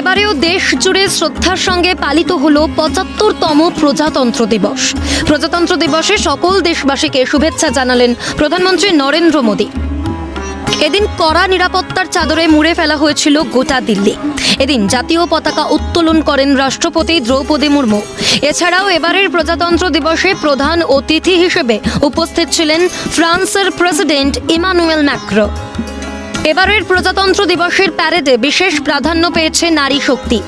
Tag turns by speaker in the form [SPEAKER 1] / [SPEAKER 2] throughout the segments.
[SPEAKER 1] এবারেও দেশ জুড়ে শ্রদ্ধার সঙ্গে পালিত হলো পঁচাত্তরতম প্রজাতন্ত্র দিবস। প্রজাতন্ত্র দিবসে সকল দেশবাসীকে শুভেচ্ছা জানালেন প্রধানমন্ত্রী নরেন্দ্র মোদী। এদিন কড়া নিরাপত্তার চাদরে মুড়ে ফেলা হয়েছিল গোটা দিল্লি। এদিন জাতীয় পতাকা উত্তোলন করেন রাষ্ট্রপতি দ্রৌপদী মুর্মু। এছাড়াও এবারের প্রজাতন্ত্র দিবসে প্রধান অতিথি হিসেবে উপস্থিত ছিলেন ফ্রান্সের প্রেসিডেন্ট ইমানুয়েল ম্যাক্রো। এবারের প্রজাতন্ত্র দিবসের প্যারেডে বিশেষ প্রাধান্য পেয়েছে নারী শক্তি।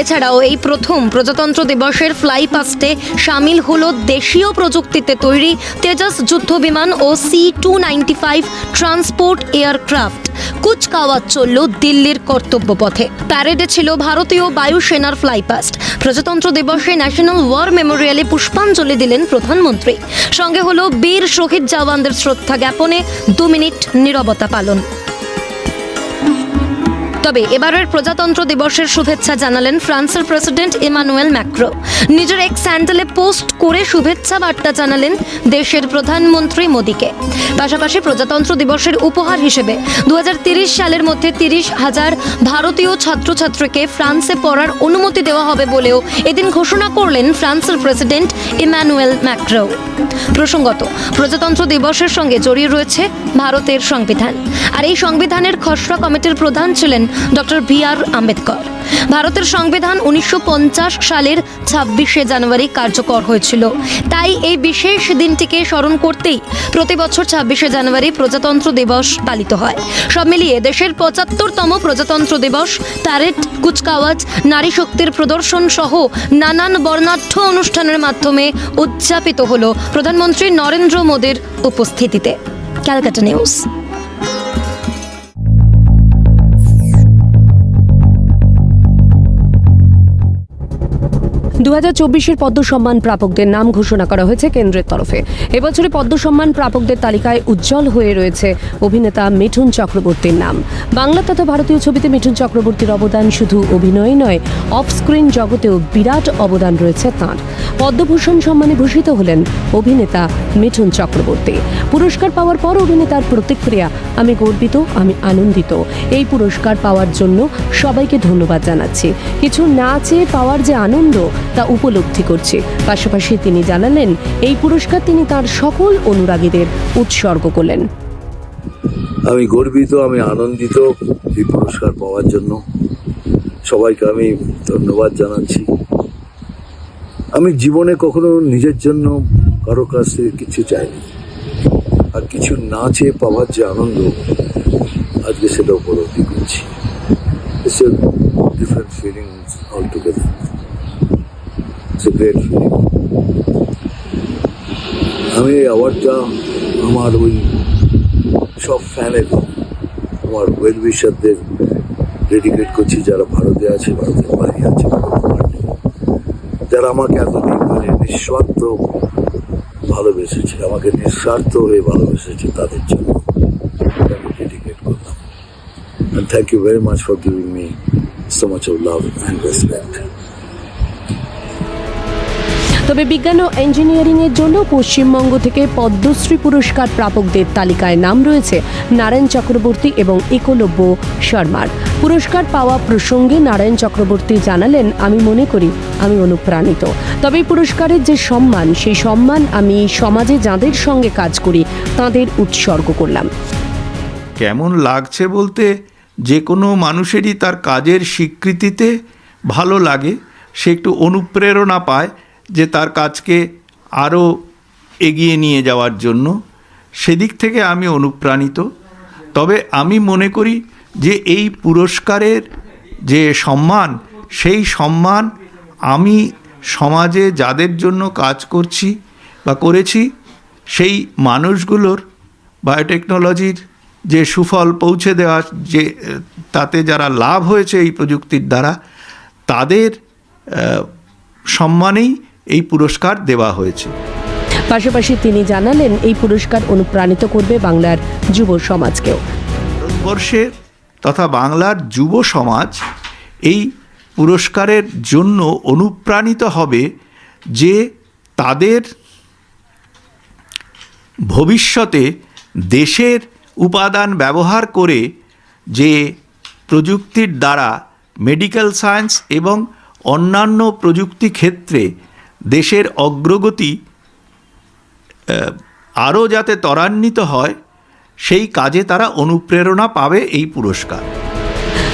[SPEAKER 1] এছাড়াও এই প্রথম প্রজাতন্ত্র দিবসের ফ্লাই পাস্টে সামিল হল দেশীয় প্রযুক্তিতে তৈরি তেজাস যুদ্ধ বিমান ও C two ninety five transport aircraft. কুচকাওয়াজ চলল দিল্লির কর্তব্য পথে প্যারেডে ছিল ভারতীয় বায়ুসেনার ফ্লাইপাস্ট প্রজাতন্ত্র দিবসে ন্যাশনাল ওয়ার মেমোরিয়ালে পুষ্পাঞ্জলি দিলেন প্রধানমন্ত্রী। সঙ্গে হলো বীর শহীদ জওয়ানদের শ্রদ্ধা জ্ঞাপনে দু মিনিট নীরবতা পালন। তবে এবারের প্রজাতন্ত্র দিবসের শুভেচ্ছা জানালেন ফ্রান্সের প্রেসিডেন্ট ইমানুয়েল ম্যাক্রো। নিজের এক স্যান্ডেলে পোস্ট করে শুভেচ্ছা বার্তা জানালেন দেশের প্রধানমন্ত্রী মোদীকে। পাশাপাশি প্রজাতন্ত্র দিবসের উপহার হিসেবে দু সালের মধ্যে তিরিশ হাজার ভারতীয় ছাত্রছাত্রীকে ফ্রান্সে পড়ার অনুমতি দেওয়া হবে বলেও এদিন ঘোষণা করলেন ফ্রান্সের প্রেসিডেন্ট ইমানুয়েল ম্যাক্রো। প্রসঙ্গত, প্রজাতন্ত্র দিবসের সঙ্গে জড়িয়ে রয়েছে ভারতের সংবিধান। আর এই সংবিধানের খসড়া কমিটির প্রধান ছিলেন ডক্টর বি আর আম্বেদকর। ভারতের সংবিধান উনিশশো পঞ্চাশ সালের ছাব্বিশে জানুয়ারি কার্যকর হয়েছিল। তাই এই বিশেষ দিনটিকে স্মরণ করতেই প্রতি বছর ছাব্বিশে জানুয়ারি প্রজাতন্ত্র দিবস পালিত হয়। সব মিলিয়ে দেশের পঁচাত্তরতম প্রজাতন্ত্র দিবস প্যারেড কুচকাওয়াজ, নারী শক্তির প্রদর্শন সহ নানান বর্ণাঢ্য অনুষ্ঠানের মাধ্যমে উদযাপিত হল প্রধানমন্ত্রী নরেন্দ্র মোদীর উপস্থিতিতে। Calcutta news.
[SPEAKER 2] দু হাজার চব্বিশের পদ্ম সম্মান প্রাপকদের নাম ঘোষণা করা হয়েছে কেন্দ্রের তরফে। এবছরে পদ্ম সম্মান প্রাপকদের তালিকায় উজ্জ্বল হয়ে রয়েছে অভিনেতা মিঠুন চক্রবর্তীর নাম। বাংলা তথা ভারতীয় ছবিতে মিঠুন চক্রবর্তীর অবদান শুধু অভিনয় নয় অফ স্ক্রিন জগতেও বিরাট অবদান রয়েছে তাঁর। পদ্মভূষণ সম্মানে ভূষিত হলেন অভিনেতা মিঠুন চক্রবর্তী। পুরস্কার পাওয়ার পর অভিনেতার প্রতিক্রিয়া, আমি গর্বিত, আমি আনন্দিত। এই পুরস্কার পাওয়ার জন্য সবাইকে ধন্যবাদ জানাচ্ছি। কিছু না চেয়ে পাওয়ার যে আনন্দ তা উপলব্ধি করছি। পাশাপাশি তিনি জানালেন, এই পুরস্কার তিনি তার সকল অনুরাগীদের উৎসর্গ করলেন।
[SPEAKER 3] আমি গর্বিত, আমি আনন্দিত এই পুরস্কার পাওয়ার জন্য। সবাইকে আমি ধন্যবাদ জানাচ্ছি। আমি জীবনে কখনো নিজের জন্য কারও কাছ থেকে কিছু চাইনি। আর কিছু না চেয়ে পাওয়ার যে আনন্দ, আজকে সেটা উপলব্ধি করছি। ডিফারেন্ট ফিলিংস অল ফিলিং আমি এই অ্যাওয়ার্ডটা আমার ওই সব ফ্যানের আমার ওয়েল উইশারদের ডেডিকেট করছি, যারা ভারতে আছে, ভারতের বাইরে আছে যারা আমাকে এতদিন মানে নিঃস্বার্থ ভালোবেসেছে, আমাকে নিঃস্বার্থ হয়ে ভালোবেসেছে তাদের জন্য আমি ডেডিকেট করলাম। Thank you very much for giving me so much of love and respect.
[SPEAKER 2] তবে বিজ্ঞান ও ইঞ্জিনিয়ারিং এর জন্য পশ্চিমবঙ্গ থেকে পদ্মশ্রী পুরস্কার প্রাপকদের তালিকায় নাম রয়েছে নারায়ণ চক্রবর্তী এবং একলব্য শর্মার। পুরস্কার পাওয়া প্রসঙ্গে নারায়ণ চক্রবর্তী জানালেন, আমি মনে করি আমি অনুপ্রাণিত। তবে পুরস্কারের যে সম্মান, সেই সম্মান আমি সমাজে যাদের সঙ্গে কাজ করি, তাদের উৎসর্গ করলাম।
[SPEAKER 4] কেমন লাগছে বলতে, যে কোনো মানুষেরই তার কাজের স্বীকৃতিতে ভালো লাগে, সে একটু অনুপ্রেরণা পায়। যে তার কাজকে আরও এগিয়ে নিয়ে যাওয়ার জন্য সেদিক থেকে আমি অনুপ্রাণিত। তবে আমি মনে করি যে এই পুরস্কারের যে সম্মান, সেই সম্মান আমি সমাজে যাদের জন্য কাজ করছি বা করেছি, সেই মানুষগুলোর বায়োটেকনোলজির যে সুফল পৌঁছে দেওয়া যে, তাতে যারা লাভ হয়েছে এই প্রযুক্তির দ্বারা, তাদের সম্মানেই এই পুরস্কার দেওয়া হয়েছে।
[SPEAKER 2] পাশাপাশি তিনি জানালেন এই পুরস্কার অনুপ্রাণিত করবে বাংলার যুব সমাজকেও।
[SPEAKER 4] ভারতবর্ষের তথা বাংলার যুব সমাজ এই পুরস্কারের জন্য অনুপ্রাণিত হবে যে তাদের ভবিষ্যতে দেশের উপাদান ব্যবহার করে যে প্রযুক্তির দ্বারা মেডিকেল সায়েন্স এবং অন্যান্য প্রযুক্তি ক্ষেত্রে দেশের অগ্রগতি আরও যাতে ত্বরান্বিত হয় সেই কাজে তারা অনুপ্রেরণা পাবে এই পুরস্কার।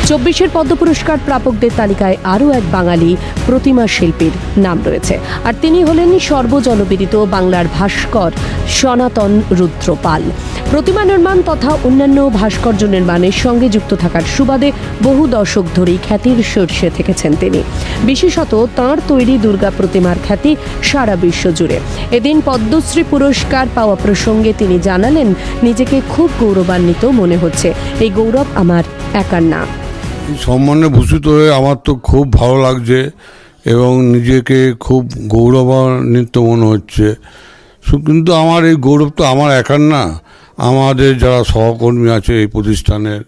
[SPEAKER 2] চব্বিশের পদ্ম পুরস্কার প্রাপকদের তালিকায় আরও এক বাঙালি প্রতিমা শিল্পীর নাম রয়েছে। আর তিনি হলেন সর্বজনবিদিত বাংলার ভাস্কর সনাতন রুদ্র পাল প্রতিমা নির্মাণ তথা অন্যান্য ভাস্কর্য নির্মাণের সঙ্গে যুক্ত থাকার সুবাদে বহু দশক ধরেই খ্যাতির শীর্ষে থেকেছেন তিনি। বিশেষত তাঁর তৈরি দুর্গা প্রতিমার খ্যাতি সারা বিশ্ব জুড়ে। এদিন পদ্মশ্রী পুরস্কার পাওয়া প্রসঙ্গে তিনি জানালেন, নিজেকে খুব গৌরবান্বিত মনে হচ্ছে। এই গৌরব আমার একার না।
[SPEAKER 5] সম্মানে ভূষিত হয়ে আমার তো খুব ভালো লাগছে এবং নিজেকে খুব গৌরবান্বিত মনে হচ্ছে। কিন্তু আমার এই গৌরব তো আমার একার না, আমাদের যারা সহকর্মী আছে এই প্রতিষ্ঠানের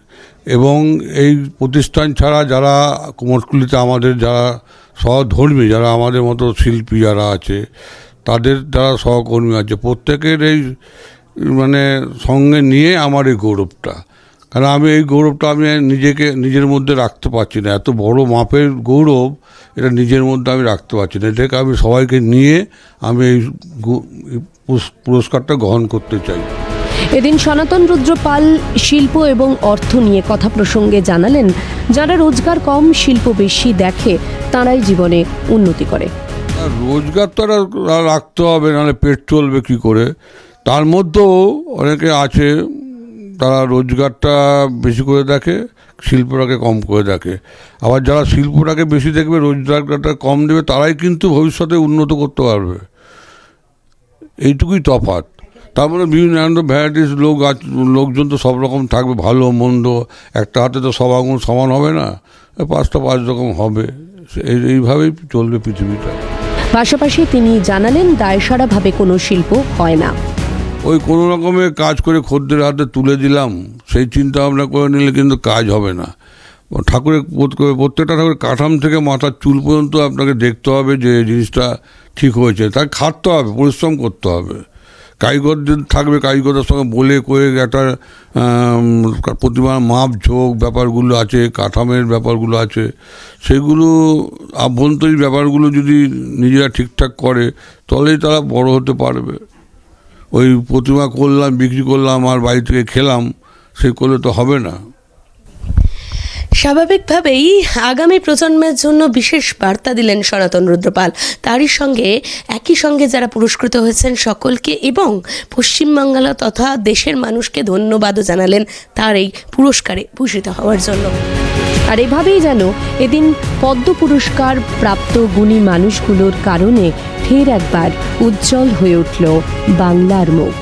[SPEAKER 5] এবং এই প্রতিষ্ঠান ছাড়া যারা কুমোরটুলিতে আমাদের যারা সহধর্মী, যারা আমাদের মতো শিল্পী যারা আছে, তাদের যারা সহকর্মী আছে, প্রত্যেকের এই মানে সঙ্গে নিয়ে আমার এই গৌরবটা। কারণ আমি এই গৌরবটা আমি নিজেকে নিজের মধ্যে রাখতে পারছি না। এত বড় মাপের গৌরব এটা নিজের মধ্যে আমি রাখতে পারছি না। এটাকে আমি সবাইকে নিয়ে আমি এই পুরস্কারটা গ্রহণ করতে চাই।
[SPEAKER 2] এদিন সনাতন রুদ্র পাল শিল্প এবং অর্থ নিয়ে কথা প্রসঙ্গে জানালেন যারা রোজগার কম শিল্প বেশি দেখে তারাই জীবনে উন্নতি করে।
[SPEAKER 5] রোজগার তো আর রাখতে হবে নাহলে পেট চলবে কী করে। তার মধ্যেও অনেকে আছে তারা রোজগারটা বেশি করে দেখে, শিল্পটাকে কম করে দেখে। আবার যারা শিল্পটাকে বেশি দেখবে, রোজগারটা কম দেবে, তারাই কিন্তু ভবিষ্যতে উন্নত করতে পারবে। এইটুকুই তফাৎ। তার মধ্যে বিভিন্ন আনন্দ ভ্যারাইটিস লোক লোকজন তো সব রকম থাকবে, ভালো, মন্দ, একটা হাতে তো সব আগুন সমান হবে না, পাঁচটা পাঁচ রকম হবে। এই, এইভাবেই চলবে পৃথিবীটা।
[SPEAKER 2] পাশাপাশি তিনি জানালেন, দায়সারাভাবে কোনো শিল্প হয় না।
[SPEAKER 5] ওই কোনো রকমে কাজ করে খদ্দের হাতে তুলে দিলাম, সেই চিন্তা ভাবনা করে নিলে কিন্তু কাজ হবে না। ঠাকুরের প্রত- প্রত্যেকটা ঠাকুরের কাঠাম থেকে মাথার চুল পর্যন্ত আপনাকে দেখতে হবে যে জিনিসটা ঠিক হয়েছে। তাকে খাটতে হবে, পরিশ্রম করতে হবে। কারিগরদের থাকবে, কারিগরদের সঙ্গে বলে করে একটা প্রতিমার মাপ ঝোঁক ব্যাপারগুলো আছে, কাঠামের ব্যাপারগুলো আছে। সেগুলো, আভ্যন্তরীণ ব্যাপারগুলো যদি নিজেরা ঠিকঠাক করে, তাহলেই তারা বড় হতে পারবে। ওই প্রতিমা করলাম, বিক্রি করলাম, আর বাড়ি থেকে খেলাম, সে করলে তো হবে না।
[SPEAKER 6] স্বাভাবিকভাবেই আগামী প্রজন্মের জন্য বিশেষ বার্তা দিলেন সনাতন রুদ্রপাল। তারই সঙ্গে একই সঙ্গে যারা পুরস্কৃত হয়েছেন সকলকে এবং পশ্চিমবাংলা তথা দেশের মানুষকে ধন্যবাদও জানালেন তার এই পুরস্কারে ভূষিত হওয়ার জন্য।
[SPEAKER 2] আর এভাবেই যেন এদিন পদ্ম পুরস্কার প্রাপ্ত গুণী মানুষগুলোর কারণে ফের একবার উজ্জ্বল হয়ে উঠল বাংলার মুখ।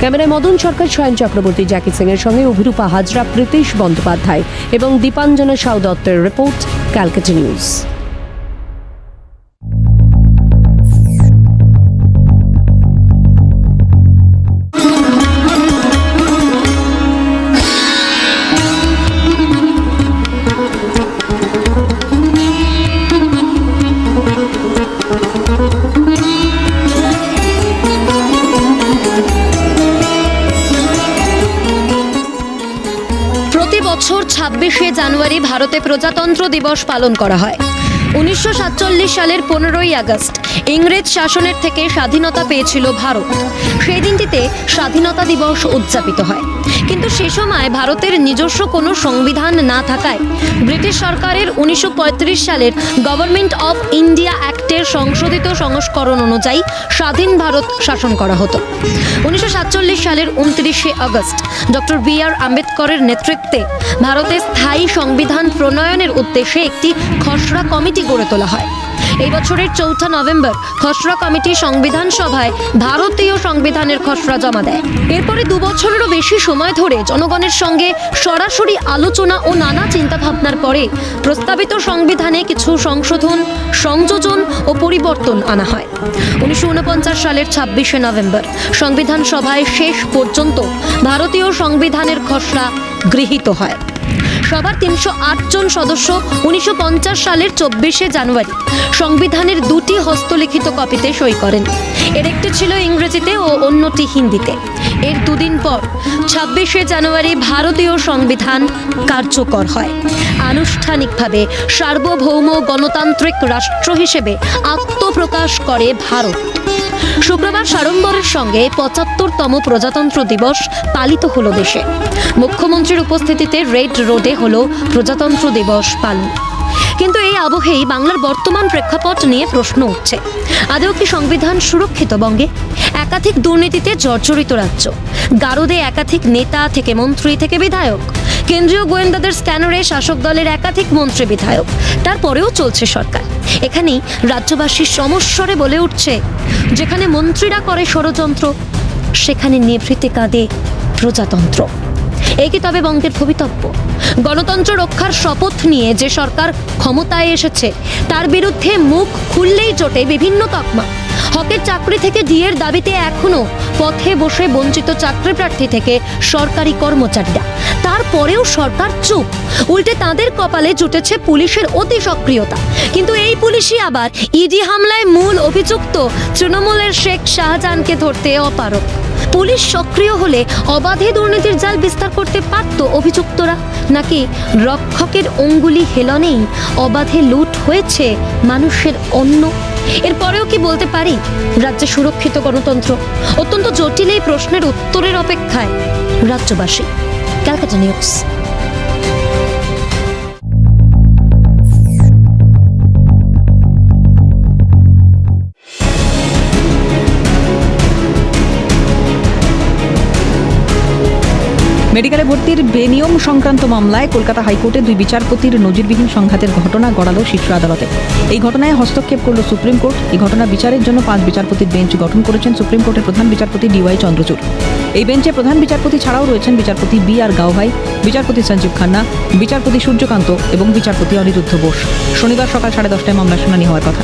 [SPEAKER 2] ক্যামেরায় মদন সরকার স্বয়ং চক্রবর্তী জ্যাকি সিং এর সঙ্গে অভিরূপা হাজরা, প্রীতিশ বন্দ্যোপাধ্যায় এবং দীপাঞ্জনা সাউ দত্তের রিপোর্ট, ক্যালকাটা নিউজ।
[SPEAKER 1] বছর ছাব্বিশে জানুয়ারি ভারতে প্রজাতন্ত্র দিবস পালন করা হয়। উনিশশো সাতচল্লিশ সালের পনেরোই আগস্ট ইংরেজ শাসনের থেকে স্বাধীনতা পেয়েছিল ভারত। সেই দিনটিতে স্বাধীনতা দিবস উদযাপিত হয়। কিন্তু সে সময় ভারতের নিজস্ব কোনো সংবিধান না থাকায় ব্রিটিশ সরকারের উনিশশো পঁয়ত্রিশ সালের গভর্নমেন্ট অফ ইন্ডিয়া অ্যাক্টের সংশোধিত সংস্করণ অনুযায়ী স্বাধীন ভারত শাসন করা হতো। উনিশশো সাতচল্লিশ সালের উনত্রিশে আগস্ট ডক্টর বি আর আম্বেদকরের নেতৃত্বে ভারতের স্থায়ী সংবিধান প্রণয়নের উদ্দেশ্যে একটি খসড়া কমিটি গড়ে তোলা হয়। এই বছরের চৌঠা নভেম্বর খসড়া কমিটি সংবিধান সভায় ভারতীয় সংবিধানের খসড়া জমা দেয়। এরপরে দু বছরেরও বেশি সময় ধরে জনগণের সঙ্গে সরাসরি আলোচনা ও নানা চিন্তাভাবনার পরে প্রস্তাবিত সংবিধানে কিছু সংশোধন, সংযোজন ও পরিবর্তন আনা হয়। উনিশশো উনপঞ্চাশ সালের ছাব্বিশে নভেম্বর সংবিধান সভায় শেষ পর্যন্ত ভারতীয় সংবিধানের খসড়া গৃহীত হয়। সবার তিনশো জন সদস্য উনিশশো পঞ্চাশ সালের চব্বিশে জানুয়ারি সংবিধানের দুটি হস্তলিখিত কপিতে সই করেন। এর একটি ছিল ইংরেজিতে ও অন্যটি হিন্দিতে। এর দুদিন পর ছাব্বিশে জানুয়ারি ভারতীয় সংবিধান কার্যকর হয়। আনুষ্ঠানিকভাবে সার্বভৌম গণতান্ত্রিক রাষ্ট্র হিসেবে আত্মপ্রকাশ করে ভারত। শুক্রবার সাড়ম্বরের সঙ্গে পঁচাত্তরতম প্রজাতন্ত্র দিবস পালিত হলো দেশে। মুখ্যমন্ত্রীর উপস্থিতিতে রেড রোডে হলো প্রজাতন্ত্র দিবস পালন। কিন্তু এই আবহেই বাংলার বর্তমান প্রেক্ষাপট নিয়ে প্রশ্ন উঠছে। আদৌ কি সংবিধান সুরক্ষিত বঙ্গে? একাধিক দুর্নীতিতে জর্জরিত রাজ্য। গারদে একাধিক নেতা থেকে মন্ত্রী থেকে বিধায়ক। কেন্দ্রীয় গোয়েন্দাদের স্ক্যানারে শাসক দলের একাধিক মন্ত্রী বিধায়ক। তারপরেও চলছে সরকার। এখানেই রাজ্যবাসীর সমস্বরে বলে উঠছে, যেখানে মন্ত্রীরা করে ষড়যন্ত্র, সেখানে নিভৃতে কাঁদে প্রজাতন্ত্র। এই কি তবে বঙ্গের ভবিতব্য? গণতন্ত্র রক্ষার শপথ নিয়ে যে সরকার ক্ষমতায় এসেছে, তার বিরুদ্ধে মুখ খুললেই জোটে বিভিন্ন তকমা। হকের চাকরি থেকে ডিএর দাবিতে এখনও পথে বসে বঞ্চিত চাকরি প্রার্থী থেকে সরকারি কর্মচারীরা। তারপরেও সরকার চুপ। উল্টে তাদের কপালে জুটেছে পুলিশের অতি সক্রিয়তা। কিন্তু এই পুলিশই আবার ইডি হামলায় মূল অভিযুক্ত তৃণমূলের শেখ শাহজাহানকে ধরতে অপারক পুলিশ সক্রিয় হলে অবাধে দুর্নীতির জাল বিস্তার করতে পারত অভিযুক্তরা। নাকি রক্ষকের অঙ্গুলি হেলনেই অবাধে লুট হয়েছে মানুষের অন্ন? এরপরেও কি বলতে পারি? রাজ্যে সুরক্ষিত গণতন্ত্র। অত্যন্ত জটিল এই প্রশ্নের উত্তরের অপেক্ষায় রাজ্যবাসী। Calcutta news.
[SPEAKER 7] মেডিকেলে ভর্তির বেনিয়ম সংক্রান্ত মামলায় কলকাতা হাইকোর্টে দুই বিচারপতির নজিরবিহীন সংঘাতের ঘটনা গড়ালো শীর্ষ আদালতে। এই ঘটনায় হস্তক্ষেপ করল সুপ্রিম কোর্ট। এই ঘটনা বিচারের জন্য পাঁচ বিচারপতির বেঞ্চ গঠন করেছেন সুপ্রিম কোর্টের প্রধান বিচারপতি ডিওয়াই চন্দ্রচূড়। এই বেঞ্চে প্রধান বিচারপতি ছাড়াও রয়েছেন বিচারপতি বি আর গাওভাই বিচারপতি সঞ্জীব খান্না, বিচারপতি সূর্যকান্ত এবং বিচারপতি অনিরুদ্ধ বোস। শনিবার সকাল সাড়ে দশটায় মামলার শুনানি হওয়ার কথা।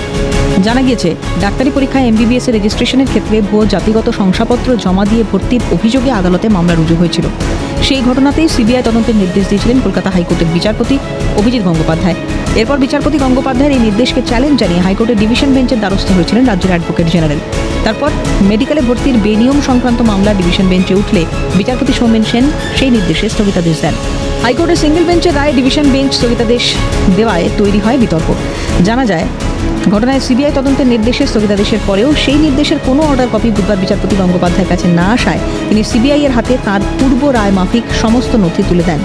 [SPEAKER 7] জানা গিয়েছে, ডাক্তারি পরীক্ষায় এমবিবিএস এর রেজিস্ট্রেশনের ক্ষেত্রে ভুয়ো জাতিগত শংসাপত্র জমা দিয়ে ভর্তির অভিযোগে আদালতে মামলা রুজু হয়েছিল। সেই ঘটনাতেই সিবিআই তদন্তের নির্দেশ দিয়েছিলেন কলকাতা হাইকোর্টের বিচারপতি অভিজিৎ গঙ্গোপাধ্যায়। এরপর বিচারপতি গঙ্গোপাধ্যায়ের এই নির্দেশকে চ্যালেঞ্জ জানিয়ে হাইকোর্টের ডিভিশন বেঞ্চের দ্বারস্থ হয়েছিলেন রাজ্যের অ্যাডভোকেট জেনারেল তারপর মেডিকেলে ভর্তির বেনিয়ম সংক্রান্ত মামলা ডিভিশন বেঞ্চে উঠলে বিচারপতি সৌমেন সেন সেই নির্দেশে স্থগিতাদেশ দেন। হাইকোর্টের সিঙ্গেল বেঞ্চের রায়ে ডিভিশন বেঞ্চ স্থগিতাদেশ দেওয়ায় তৈরি হয় বিতর্ক। জানা যায় ঘটনায় সিবিআই তদন্তের নির্দেশে স্থগিতাদেশের পরেও সেই নির্দেশের কোনো অর্ডার কপি বুধবার বিচারপতি গঙ্গোপাধ্যায়ের কাছে না আসায় তিনি সিবিআই এর হাতে তার পূর্ব রায় মাফিক সমস্ত নথি তুলে দেন।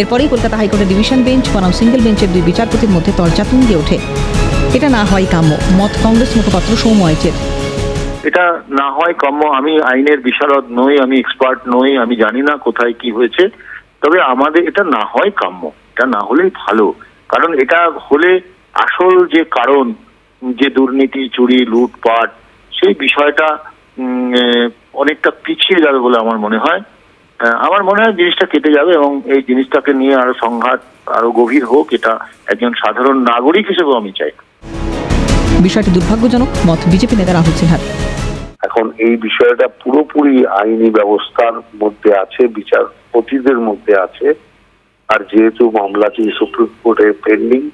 [SPEAKER 7] এরপরেই কলকাতা হাইকোর্টের ডিভিশন বেঞ্চ, বনাম সিঙ্গেল বেঞ্চের দুই বিচারপতির মধ্যে তর্জা তুঙ্গে ওঠে। এটা না হয় কাম্য, মত কংগ্রেস মুখপাত্র সৌম্য
[SPEAKER 8] এটা না হয় কাম্য, আমি আইনের বিশারদ নই, আমি এক্সপার্ট নই, আমি জানি না কোথায় কি হয়েছে। তবে আমাদের এটা না হয় কাম্য, এটা না হলেই ভালো। কারণ এটা হলে আসল যে কারণ যে দুর্নীতি চুরি লুটপাট সেই বিষয়টা উম, অনেকটা পিছিয়ে যাবে বলে আমার মনে হয়। আমার মনে হয় জিনিসটা কেটে যাবে এবং এই জিনিসটাকে নিয়ে আরও সংঘাত আরও গভীর হোক এটা একজন সাধারণ নাগরিক হিসেবে আমি চাই।
[SPEAKER 7] বিষয়টি দুর্ভাগ্যজনক মত বিজেপি নেতা রাহুল সিনহার।
[SPEAKER 9] এখন এই বিষয়টা পুরোপুরি আইনি ব্যবস্থার মধ্যে আছে বিচারপতিদের মধ্যে আছে। আর যেহেতু মামলাটি সুপ্রিম কোর্টে পেন্ডিং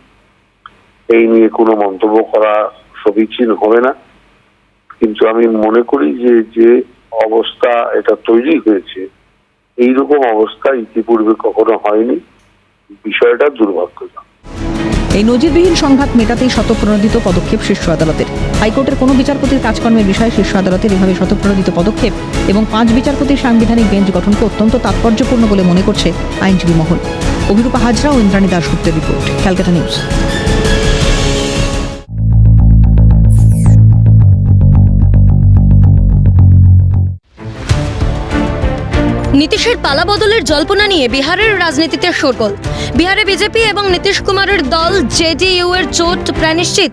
[SPEAKER 9] এই নিয়ে কোনো মন্তব্য করা সমীচীন হবে না। কিন্তু আমি মনে করি যে যে অবস্থা এটা তৈরি হয়েছে, এইরকম অবস্থা ইতিপূর্বে কখনো হয়নি। বিষয়টা দুর্ভাগ্যজনক।
[SPEAKER 7] এই নজিরবিহীন সংঘাত মেটাতেই শতপ্রণোদিত পদক্ষেপ শীর্ষ আদালতের। হাইকোর্টের কোনো বিচারপতির কাজকর্মের বিষয়ে শীর্ষ আদালতের এভাবে শতপ্রণোদিত পদক্ষেপ এবং পাঁচ বিচারপতির সাংবিধানিক বেঞ্চ গঠনকে অত্যন্ত তাৎপর্যপূর্ণ বলে মনে করছে আইনজীবী মহল। অভিরূপা হাজরা ও ইন্দ্রাণী দাশগুপ্তের রিপোর্ট, ক্যালকাটা নিউজ।
[SPEAKER 1] নীতিশের পালা বদলের জল্পনা নিয়ে বিহারের রাজনীতিতে শোরগোল। বিহারে বিজেপি এবং নীতিশ কুমারের দল জেডিইউ এর জোট প্রায় নিশ্চিত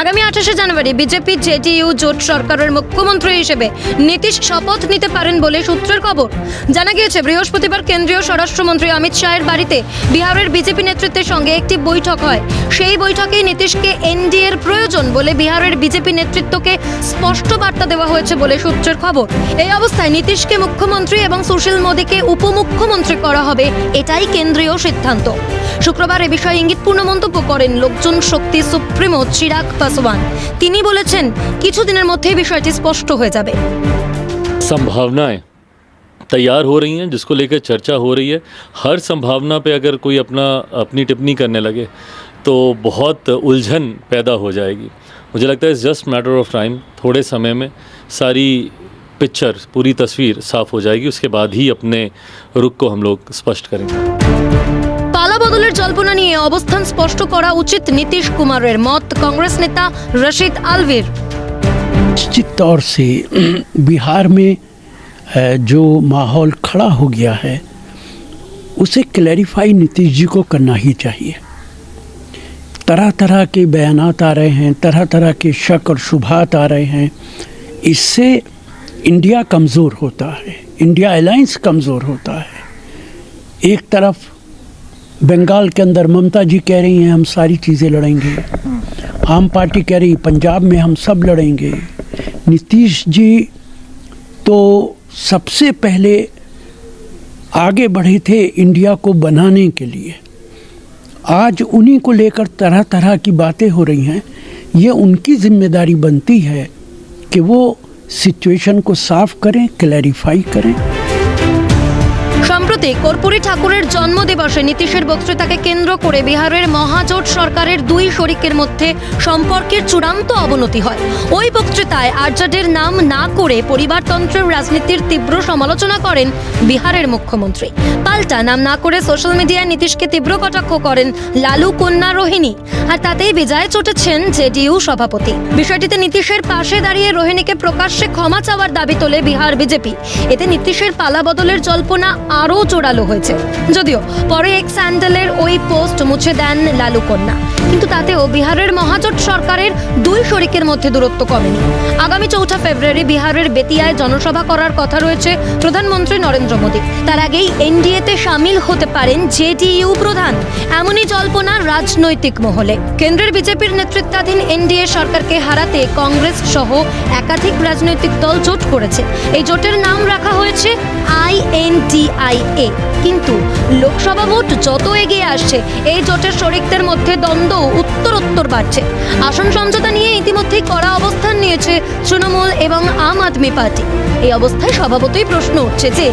[SPEAKER 1] আগামী আঠাশে জানুয়ারি বিজেপি জেডিইউ জোট সরকারের মুখ্যমন্ত্রী হিসেবে নীতিশ শপথ নিতে পারেন বলে সূত্রের খবর। জানা গিয়েছে, বৃহস্পতিবার কেন্দ্রীয় স্বরাষ্ট্রমন্ত্রী অমিত শাহের বাড়িতে বিহারের বিজেপি নেতৃত্বের সঙ্গে একটি বৈঠক হয়। সেই বৈঠকেই নীতিশকে এনডিএর প্রয়োজন বলে বিহারের বিজেপি নেতৃত্বকে স্পষ্ট বার্তা দেওয়া হয়েছে বলে সূত্রের খবর। এই অবস্থায় নীতিশকে মুখ্যমন্ত্রী এবং সুশীল নরেন্দ্র মোদীকে উপমুখ্যমন্ত্রী করা হবে এটাই কেন্দ্রীয় সিদ্ধান্ত শুক্রবার এ বিষয়ে ইঙ্গিতপূর্ণ মন্তব্য করেন লোকজন শক্তি সুপ্রিমো চিরাগ পাসওয়ান তিনি বলেছেন কিছুদিনের মধ্যেই বিষয়টি স্পষ্ট হয়ে যাবে
[SPEAKER 10] संभावनाएं तैयार हो रही हैं जिसको लेकर चर्चा हो रही है हर संभावना पे अगर कोई अपना अपनी टिप्पणी करने लगे तो बहुत उलझन पैदा हो जाएगी मुझे लगता है जस्ट मैटर ऑफ टाइम थोड़े समय में सारी पिक्चर पूरी तस्वीर साफ हो जाएगी उसके बाद ही अपने रुख को हम लोग स्पष्ट करेंगे
[SPEAKER 1] পালা বদলের জল্পনা নিয়ে অবস্থান স্পষ্ট করা উচিত নীতিশ কুমারের মত কংগ্রেস নেতা রশিদ আলভির
[SPEAKER 11] निश्चित तौर से बिहार में अ, जो माहौल खड़ा हो गया है उसे क्लैरिफाई नीतीश जी को करना ही चाहिए तरह तरह के बयानात आ रहे हैं तरह तरह के शक और शुभात आ रहे हैं इससे इंडिया कमज़ोर होता है, इंडिया अलायंस कमज़ोर होता है। एक तरफ़ बंगाल के अंदर ममता जी कह रही हैं, हम सारी चीज़ें लड़ेंगे। आम पार्टी कह रही, पंजाब में हम सब लड़ेंगे। नीतीश जी तो सबसे पहले आगे बढ़े थे इंडिया को बनाने के लिए। आज उन्हीं को लेकर तरह तरह की बातें हो रही हैं। ये उनकी ज़िम्मेदारी बनती है कि वो सिचुएशन को साफ़ करें क्लैरिफाई करें।
[SPEAKER 1] সম্প্রতি কর্পূরী ঠাকুরের জন্মদিবসে নীতিশের বক্তৃতাকে কেন্দ্র করে বিহারের মহাজোট সরকারের দুই শরিকের মধ্যে সম্পর্কের চূড়ান্ত অবনতি হয়। ওই বক্তৃতায় আর্যাডের নাম না করে পরিবারতন্ত্রের রাজনীতির তীব্র সমালোচনা করেন বিহারের মুখ্যমন্ত্রী। পাল্টা নাম না করে সোশ্যাল মিডিয়ায় নীতিশকে তীব্র কটাক্ষ করেন লালু কন্যা রোহিণী। আর তাতেই বিজয় চটেছেন জেডিইউ সভাপতি। বিষয়টিতে নীতিশের পাশে দাঁড়িয়ে রোহিণীকে প্রকাশ্যে ক্ষমা চাওয়ার দাবি তোলে বিহার বিজেপি। এতে নীতিশের পালা বদলের জল্পনা আরও জোরালো হয়েছে। যদিও পরে এক স্যান্ডেলের ওই পোস্ট মুছে দেন লালু কন্যা। কিন্তু তাতেও বিহারের মহাজোট সরকারের দুই শরিকের মধ্যে দূরত্ব কমেনি। আগামী চৌঠা ফেব্রুয়ারি বিহারের বেতিয়ায় জনসভা করার কথা রয়েছে প্রধানমন্ত্রী নরেন্দ্র মোদী। তার আগেই এনডিএতে সামিল হতে পারেন জেডিইউ প্রধান। এমনই জল্পনা রাজনৈতিক মহলে। কেন্দ্রের বিজেপির নেতৃত্বাধীন এনডিএ সরকারকে হারাতে কংগ্রেস সহ একাধিক রাজনৈতিক দল জোট করেছে। এই জোটের নাম রাখা হয়েছে আইএনডিআইএ কিন্তু লোকসভা ভোট যত এগিয়ে আসছে, এই জোটের শরিকদের মধ্যে দ্বন্দ্ব উত্তরোত্তর বাড়ছে। আসন সমঝোতা নিয়ে ইতিমধ্যেই কড়া অবস্থান নিয়েছে তৃণমূল এবং আম আদমি পার্টি। এই অবস্থায় স্বভাবতই প্রশ্ন উঠছে যে,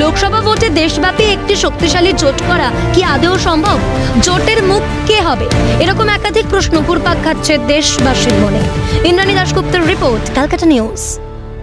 [SPEAKER 1] লোকসভা ভোটে দেশব্যাপী একটি শক্তিশালী জোট করা কি আদৌ সম্ভব? জোটের মুখ কে হবে? এরকম একাধিক প্রশ্ন ঘুরপাক খাচ্ছে দেশবাসীর মনে। ইন্দ্রাণী দাশগুপ্তের রিপোর্ট ক্যালকাটা নিউজ।